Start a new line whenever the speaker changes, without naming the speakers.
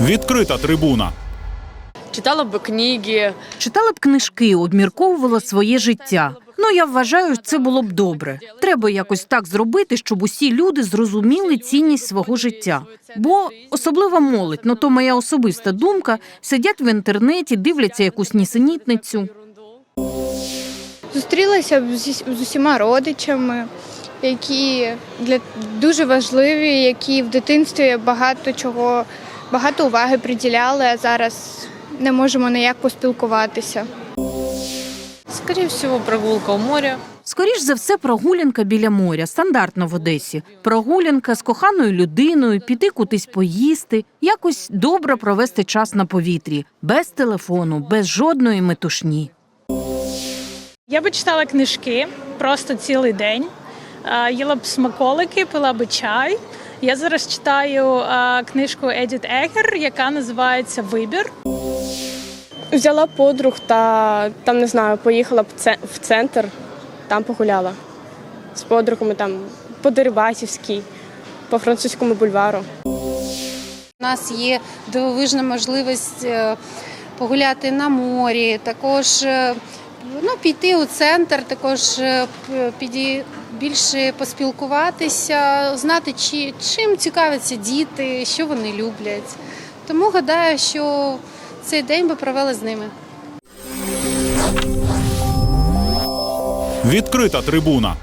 Відкрита трибуна.
Читала бы книги.
Читала б книжки, обмірковувала своє життя. Ну я вважаю, це було б добре. Треба якось так зробити, щоб усі люди зрозуміли цінність свого життя. Бо особливо молодь, ну то моя особиста думка, сидять в інтернеті, дивляться якусь нісенітницю.
Зустрілася б зі- з усіма родичами, які для дуже важливі, які в дитинстві багато чого, багато уваги приділяли, а зараз не можемо ніяк поспілкуватися.
Скорее всего, прогулка у моря.
Скоріш за все, прогулянка біля моря, стандартно в Одесі. Прогулянка з коханою людиною, піти кудись поїсти, якось добре провести час на повітрі, без телефону, без жодної метушні.
Я би читала книжки просто цілий день. Е, Їла б смаколики, пила би чай. Я зараз читаю е, книжку Едіт Егер, яка називається Вибір.
Взяла подруг та там не знаю, поїхала в центр, там погуляла з подругами там по Дерибасівській, по французькому бульвару.
У нас є дивовижна можливість е, погуляти на морі, також е, ну, піти у центр, також е, піді, більше поспілкуватися, знати, чи, чим цікавляться діти, що вони люблять. Тому гадаю, що цей день би провели з ними.
Відкрита трибуна.